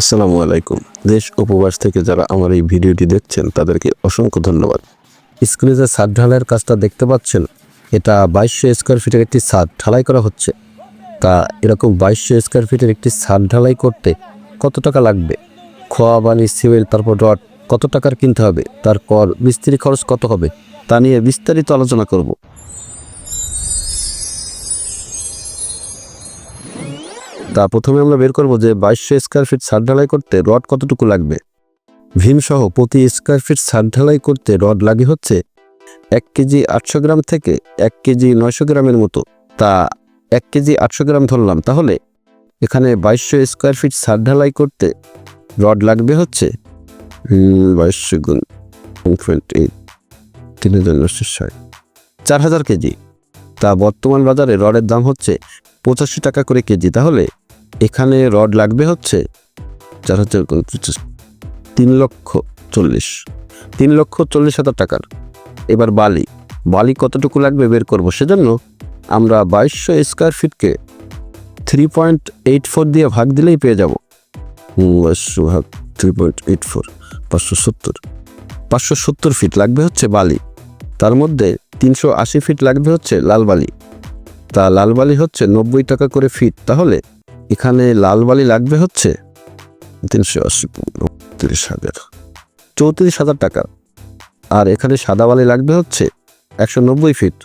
আসসালামু আলাইকুম। দেশ উপবাস থেকে যারা আমার এই ভিডিওটি দেখছেন, তাদেরকে অসংখ্য ধন্যবাদ। স্ক্রিনে যে ছাদ ঢালাইয়ের কাজটা দেখতে পাচ্ছেন, এটা বাইশশো স্কোয়ার ফিটের একটি ছাদ ঢালাই করা হচ্ছে। তা এরকম বাইশশো স্কোয়ার ফিটের একটি ছাদ ঢালাই করতে কত টাকা লাগবে? খোয়া বালি সিমেন্ট, তারপর রড, কত টাকার কিনতে হবে? তারপর মিস্ত্রি খরচ কত হবে? তা নিয়ে বিস্তারিত আলোচনা করব। তা প্রথমে আমরা বের করব যে বাইশশো স্কোয়ার ফিট ছাদ ঢালাই করতে রড কতটুকু লাগবে। ভীম সহ প্রতি স্কোয়ার ফিট ছাদ ঢালাই করতে রড লাগে হচ্ছে এক কেজি আটশো গ্রাম থেকে এক কেজি নয়শো গ্রামের মতো। তা এক কেজি আটশো গ্রাম ধরলাম, তাহলে এখানে বাইশশো স্কোয়ার ফিট ছাদ ঢালাই করতে রড লাগবে হচ্ছে বাইশশো গুণ তিন হাজার নশো ষাট, চার হাজার কেজি। তা বর্তমান বাজারে রডের দাম হচ্ছে পঁচাশি টাকা করে কেজি, তাহলে এখানে রড লাগবে হচ্ছে যার হচ্ছে তিন লক্ষ চল্লিশ। তিন লক্ষ চল্লিশ হাজার টাকার। এবার বালি। বালি কতটুকু লাগবে বের করব সেজন্য আমরা বাইশশো স্কোয়ার ফিটকে থ্রি পয়েন্ট এইট ফোর দিয়ে ভাগ দিলেই পেয়ে যাব। বাইশশো ভাগ থ্রি পয়েন্ট এইট ফোর পাঁচশো সত্তর। পাঁচশো সত্তর ফিট লাগবে হচ্ছে বালি। তার মধ্যে তিনশো আশি ফিট লাগবে হচ্ছে লাল বালি। তা লাল বালি হচ্ছে নব্বই টাকা করে ফিট তাহলে এখানে লাল বালি লাগবে হচ্ছে তিনশো আশি তিরিশ হাজার। চৌত্রিশ হাজার টাকা। আর এখানে সাদা বালি লাগবে হচ্ছে একশো নব্বই ফিট।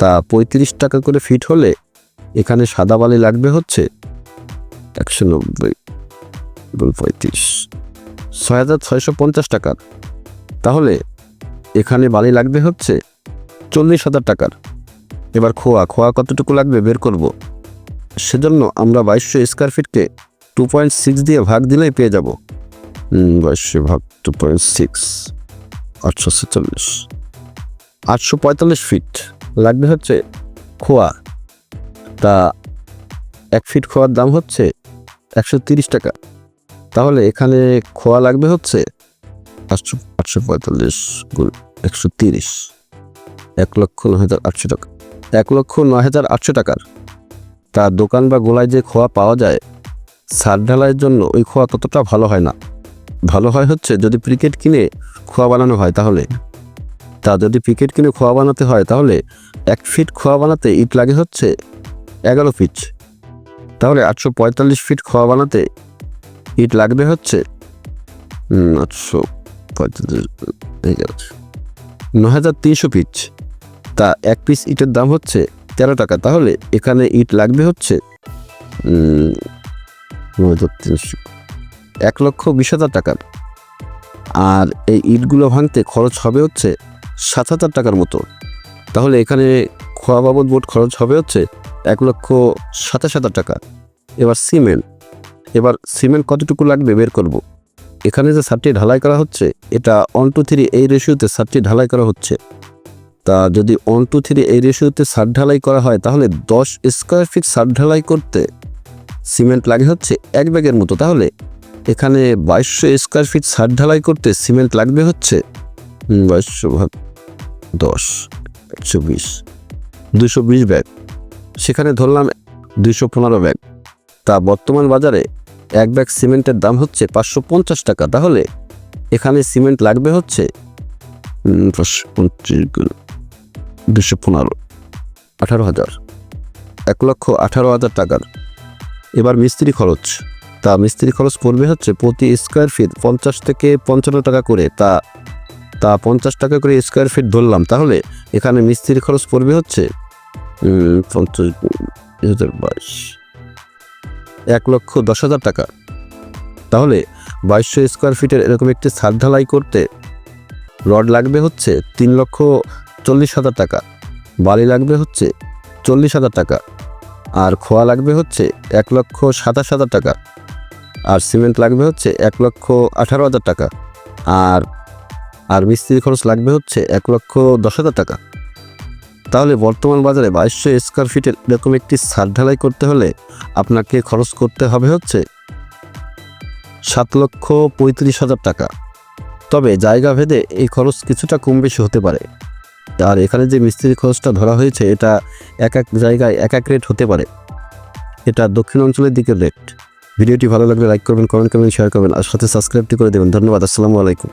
তা পঁয়ত্রিশ টাকা করে ফিট হলে এখানে সাদা বালি লাগবে হচ্ছে একশো নব্বই, পঁয়ত্রিশ। ছয় হাজার ছয়শো পঞ্চাশ টাকার তাহলে এখানে বালি লাগবে হচ্ছে চল্লিশ হাজার টাকার। এবার খোয়া খোয়া কতটুকু লাগবে বের করব। সেজন্য আমরা বাইশশো স্কোয়ার ফিটকে টু পয়েন্ট সিক্স দিয়ে ভাগ দিলেই পেয়ে যাব। বাইশশো ভাগ টু পয়েন্ট সিক্স আটশো ছেচল্লিশ। আটশো পঁয়তাল্লিশ ফিট লাগবে হচ্ছে খোয়া। তা এক ফিট খোয়ার দাম হচ্ছে একশো তিরিশ টাকা। তাহলে এখানে খোয়া লাগবে হচ্ছে আটশো আটশো পঁয়তাল্লিশ গুণ একশো তিরিশ। এক লক্ষ ন হাজার আটশো টাকা। এক লক্ষ নয় হাজার আটশো টাকার তা দোকান বা গোলায় যে খোয়া পাওয়া যায়, সার ঢালাইয়ের জন্য ওই খোয়া ততটা ভালো হয় না। ভালো হয় হচ্ছে যদি প্রিকেট কিনে খোয়া বানানো হয় তাহলে। তা যদি প্রিকেট কিনে খোয়া বানাতে হয় তাহলে এক ফিট খোয়া বানাতে ইট লাগে হচ্ছে এগারো ফিট। তাহলে আটশো পঁয়তাল্লিশ ফিট খোয়া বানাতে ইট লাগবে হচ্ছে আটশো পঁয়তাল্লিশ ন হাজার তিনশো পিচ তা এক পিস ইটের দাম হচ্ছে তেরো টাকা, তাহলে এখানে ইট লাগবে হচ্ছে এক লক্ষ বিশ হাজার টাকার আর এই ইটগুলো ভাঙতে খরচ হবে হচ্ছে সাত হাজার টাকার মতো। তাহলে এখানে খোয়া বাবদ মোট খরচ হবে হচ্ছে এক লক্ষ সাতাশ হাজার টাকা। এবার সিমেন্ট এবার সিমেন্ট কতটুকু লাগবে বের করব। এখানে যে সারটি ঢালাই করা হচ্ছে, এটা ওয়ান টু থ্রি এই রেশিওতে সারটি ঢালাই করা হচ্ছে। তা যদি ওয়ান টু থ্রি এই রেশিওতে সার ঢালাই করা হয়, তাহলে দশ স্কোয়ার ফিট সার ঢালাই করতে সিমেন্ট লাগে হচ্ছে এক ব্যাগের মতো। তাহলে এখানে বাইশশো স্কোয়ার ফিট সার ঢালাই করতে সিমেন্ট লাগবে হচ্ছে বাইশশো ভাগ দশ, একশো বিশ দুশো বিশ ব্যাগ। সেখানে ধরলাম দুশো পনেরো ব্যাগ। তা বর্তমান বাজারে এক ব্যাগ সিমেন্টের দাম হচ্ছে পাঁচশো পঞ্চাশ টাকা। তাহলে এখানে সিমেন্ট লাগবে হচ্ছে পাঁচশো পঞ্চাশ দুশো পনেরো, আঠারো হাজার, এক লক্ষ আঠারো হাজার টাকার। এবার মিস্ত্রি খরচ, তা মিস্ত্রি খরচ পড়বে হচ্ছে প্রতি স্কোয়ার ফিট পঞ্চাশ থেকে পঞ্চান্ন টাকা করে। তা তা পঞ্চাশ টাকা করে স্কোয়ার ফিট ধরলাম, তাহলে এখানে মিস্ত্রি খরচ পড়বে হচ্ছে পঞ্চাশ হাজার বাইশ, এক লক্ষ দশ হাজার টাকা। তাহলে বাইশশো স্কোয়ার ফিটের এরকম একটি ছাদ ঢালাই করতে রড লাগবে হচ্ছে তিন লক্ষ চল্লিশ হাজার টাকা। বালি লাগবে হচ্ছে চল্লিশ হাজার টাকা। আর খোয়া লাগবে হচ্ছে এক লক্ষ সাতাশ হাজার টাকা। আর সিমেন্ট লাগবে হচ্ছে এক লক্ষ আঠারো হাজার টাকা। আর আর মিস্ত্রি খরচ লাগবে হচ্ছে এক লক্ষ দশ হাজার টাকা। তাহলে বর্তমান বাজারে বাইশশো স্কোয়ার ফিটের এরকম একটি ছাদ ঢালাই করতে হলে আপনাকে খরচ করতে হবে হচ্ছে সাত লক্ষ পঁয়ত্রিশ হাজার টাকা। তবে জায়গা ভেদে এই খরচ কিছুটা কম বেশি হতে পারে। আর এখানে যে মিস্ত্রির খরচটা ধরা হয়েছে, এটা এক এক জায়গায় এক এক রেট হতে পারে। এটা দক্ষিণ অঞ্চলের দিকের রেট ভিডিওটি ভালো লাগলে লাইক করবেন কমেন্ট করবেন শেয়ার করবেন, আর সাথে সাবস্ক্রাইবটি করে দেবেন। ধন্যবাদ, আসসালামু আলাইকুম।